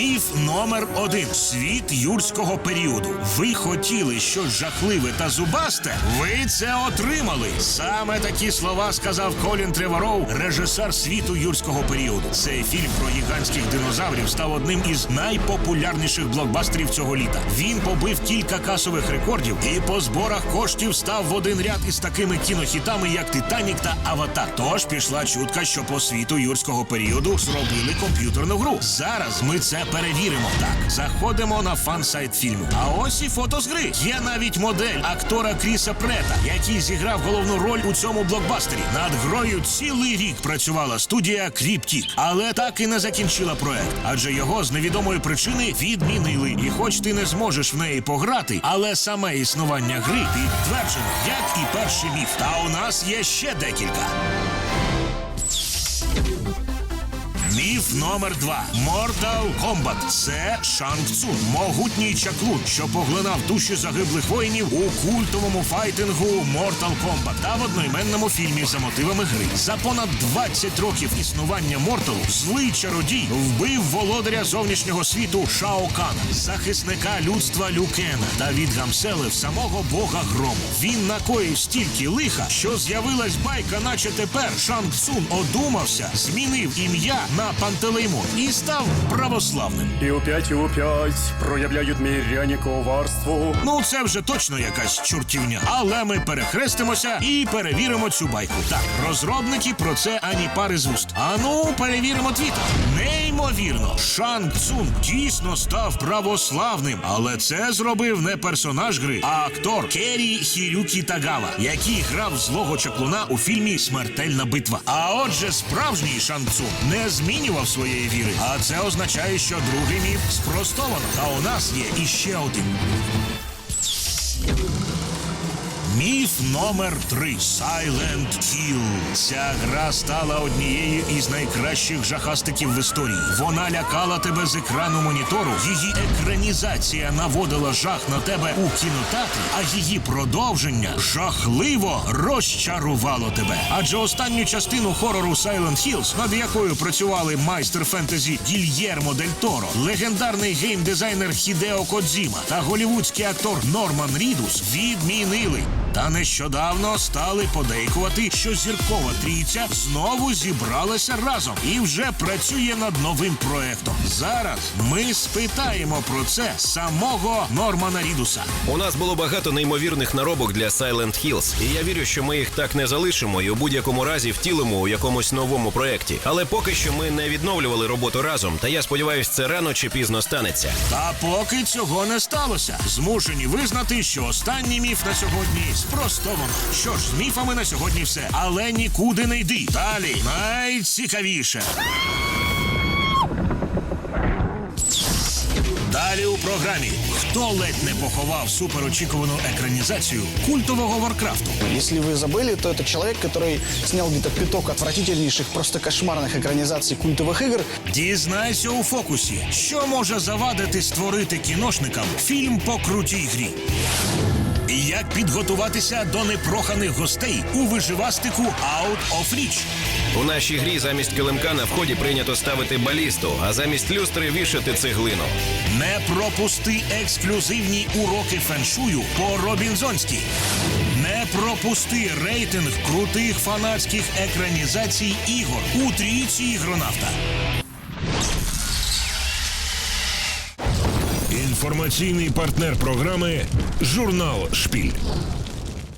Міф номер один світ юрського періоду. Ви хотіли щось жахливе та зубасте? Ви це отримали. Саме такі слова сказав Колін Треворов, режисер світу юрського періоду. Цей фільм про гігантських динозаврів став одним із найпопулярніших блокбастерів цього літа. Він побив кілька касових рекордів і по зборах коштів став в один ряд із такими кінохітами, як Титанік та Аватар. Тож пішла чутка, що по світу юрського періоду зробили комп'ютерну гру. Зараз ми це перевіримо. Так, заходимо на фан-сайт фільму. А ось і фото з гри. Є навіть модель актора Кріса Прета, який зіграв головну роль у цьому блокбастері. Над грою цілий рік працювала студія Кріптік, але так і не закінчила проект, адже його з невідомої причини відмінили. І хоч ти не зможеш в неї пограти, але саме існування гри підтверджено, як і перший міф. Та у нас є ще декілька. Міф номер два Mortal Kombat. Це Шанг Цун, могутній чаклун, що поглинав душі загиблих воїнів у культовому файтингу Mortal Kombat та в одноіменному фільмі за мотивами гри. За понад 20 років існування Морталу злий чародій вбив володаря зовнішнього світу Шао Кана, захисника людства Люкена та відгамселив самого бога грому. Він накоїв стільки лиха, що з'явилась байка, наче тепер Шанг Цун одумався, змінив ім'я на Пантелеймон і став православним. І опять, і опять проявляють миряне коварство. Ну, це вже точно якась чортівня. Але ми перехрестимося і перевіримо цю байку. Так, розробники про це ані пари з вуст. А ну, перевіримо твіттер. Неймовірно, Шанг Цун дійсно став православним, але це зробив не персонаж гри, а актор Керрі Хірюкі Тагава, який грав злого чаклуна у фільмі Смертельна битва. А отже, справжній Шанг Цун не змінював своєї віри. А це означає, що другий міф спростовано. А у нас є іще один. Міф номер 3 Silent Hill. Ця гра стала однією із найкращих жахастиків в історії. Вона лякала тебе з екрану монітору. Її екранізація наводила жах на тебе у кінотеатрі, а її продовження жахливо розчарувало тебе. Адже останню частину хорору Silent Hills, над якою працювали майстер фентезі Гільєрмо Дель Торо, легендарний геймдизайнер Хідео Кодзіма та голівудський актор Норман Рідус відмінили. Та нещодавно стали подейкувати, що зіркова трійця знову зібралася разом і вже працює над новим проектом. Зараз ми спитаємо про це самого Нормана Рідуса. У нас було багато неймовірних наробок для Silent Hills, і я вірю, що ми їх так не залишимо і у будь-якому разі втілимо у якомусь новому проєкті. Але поки що ми не відновлювали роботу разом, та я сподіваюся, це рано чи пізно станеться. Та поки цього не сталося, змушені визнати, що останній міф на сьогодні спростовано. Що ж, з міфами на сьогодні все, але нікуди не йди. Далі найцікавіше. Далі у програмі хто ледь не поховав суперочікувану екранізацію культового Варкрафту. Если вы забыли, то это человек, который снял где-то пяток отвратительнейших, просто кошмарных экранизаций культовых игр. Дізнайся у фокусі, що може завадити створити кіношникам фільм по крутій грі. Як підготуватися до непроханих гостей у виживастику Out of Reach. У нашій грі замість килимка на вході прийнято ставити балісту, а замість люстри вішати цеглину. Не пропусти ексклюзивні уроки феншую по Робінзонськи. Не пропусти рейтинг крутих фанатських екранізацій ігор у трійці ігронавта. Інформаційний партнер програми Журнал Шпіль.